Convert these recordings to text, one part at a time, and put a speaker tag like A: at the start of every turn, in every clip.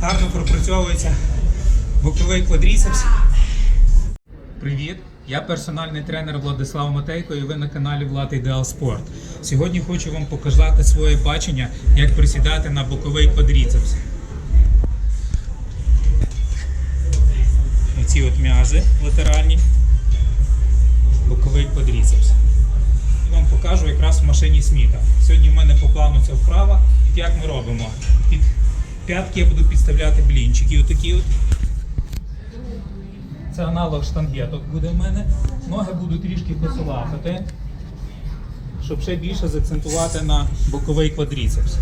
A: гарно пропрацьовується боковий квадріцепс. Привіт! Я персональний тренер Владислав Матейко і ви на каналі Влад Ідеал Спорт. Сьогодні хочу вам показати своє бачення, як присідати на боковий квадріцепс. Оці от м'язи латеральні, боковий квадріцепс. І вам покажу якраз в машині Сміта. Сьогодні в мене по плану це п'ятки я буду підставляти блінчики. Отакі от. Це аналог штангеток буде в мене. Ноги буду трішки посилати, щоб ще більше заакцентувати на боковий квадріцепс.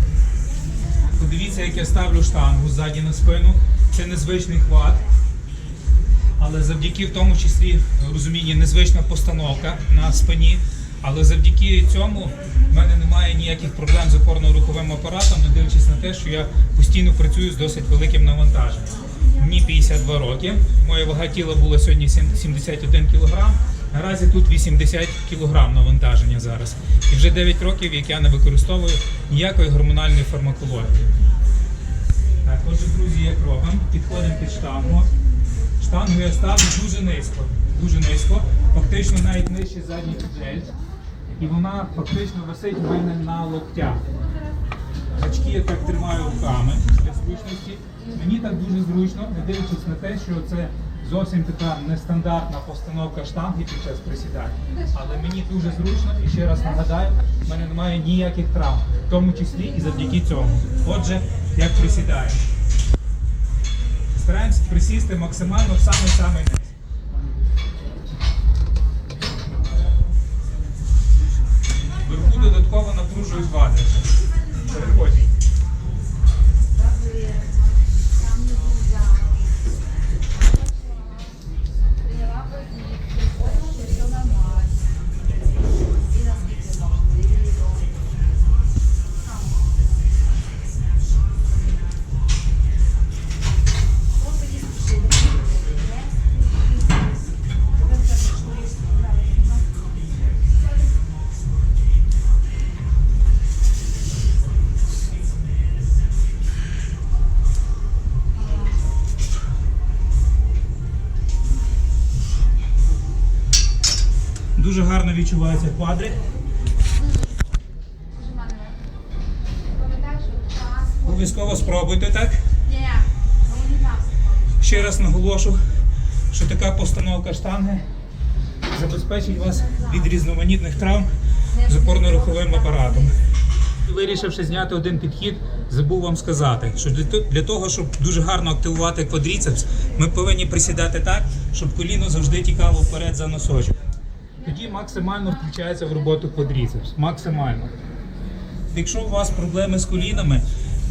A: Подивіться, як я ставлю штангу ззаді на спину. Це незвичний хват. Але завдяки в тому числі розумінні незвична постановка на спині. Але завдяки цьому в мене немає ніяких проблем з опорно-руховим апаратом, не дивлячись на те, що я постійно працюю з досить великим навантаженням. Мені 52 роки. Моя вага тіла була сьогодні сім- 71 кг. Наразі тут 80 кг навантаження зараз. І вже 9 років, як я не використовую ніякої гормональної фармакології. Так, отже, друзі, як робимо? Підходимо під штангу. Штангу я ставлю дуже низько. Дуже низько, фактично навіть нижче задніх джель. І вона фактично висить в мене на локтях. Гачки я так тримаю руками для зручності. Мені так дуже зручно, не дивлячись на те, що це зовсім така нестандартна постановка штанги під час присідання. Але мені дуже зручно і ще раз нагадаю, в мене немає ніяких травм, в тому числі і завдяки цьому. Отже, як присідаємо. Стараємося присісти максимально в самий-самий низ. Верху додатково напружують вази. Дуже гарно відчувається квадрик. Обов'язково спробуйте так. Ще раз наголошу, що така постановка штанги забезпечить вас від різноманітних травм з опорно-руховим апаратом. Вирішивши зняти один підхід, забув вам сказати, що для того, щоб дуже гарно активувати квадріцепс, ми повинні присідати так, щоб коліно завжди тікало вперед за носочок. Тоді максимально включається в роботу квадріцепс. Максимально. Якщо у вас проблеми з колінами,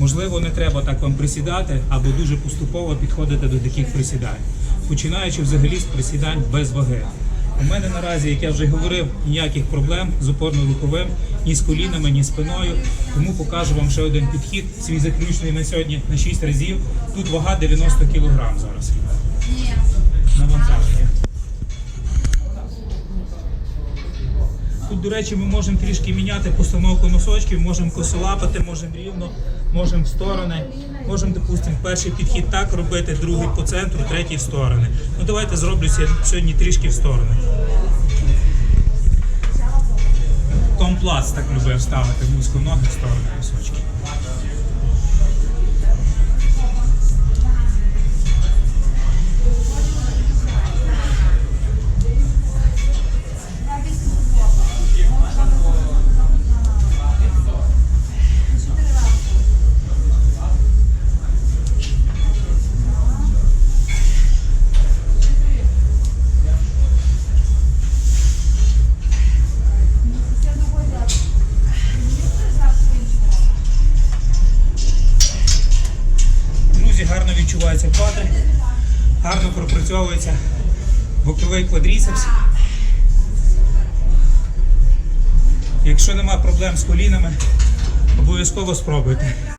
A: можливо, не треба так вам присідати або дуже поступово підходити до таких присідань, починаючи взагалі з присідань без ваги. У мене наразі, як я вже говорив, ніяких проблем з опорно-руховим, ні з колінами, ні з спиною. Тому покажу вам ще один підхід, свій заключний на сьогодні на 6 разів. Тут вага 90 кг зараз. Навантаження. Тут, до речі, ми можемо трішки міняти постановку носочків, можемо косолапати, можемо рівно, можемо в сторони. Можемо, допустимо, перший підхід так робити, другий по центру, третій в сторони. Ну давайте зроблю сьогодні трішки в сторони. Том Плац так любив ставити вузько ноги в сторони носочки. Відчувається квадри, гарно пропрацьовується боковий квадріцепс. Якщо нема проблем з колінами, обов'язково спробуйте.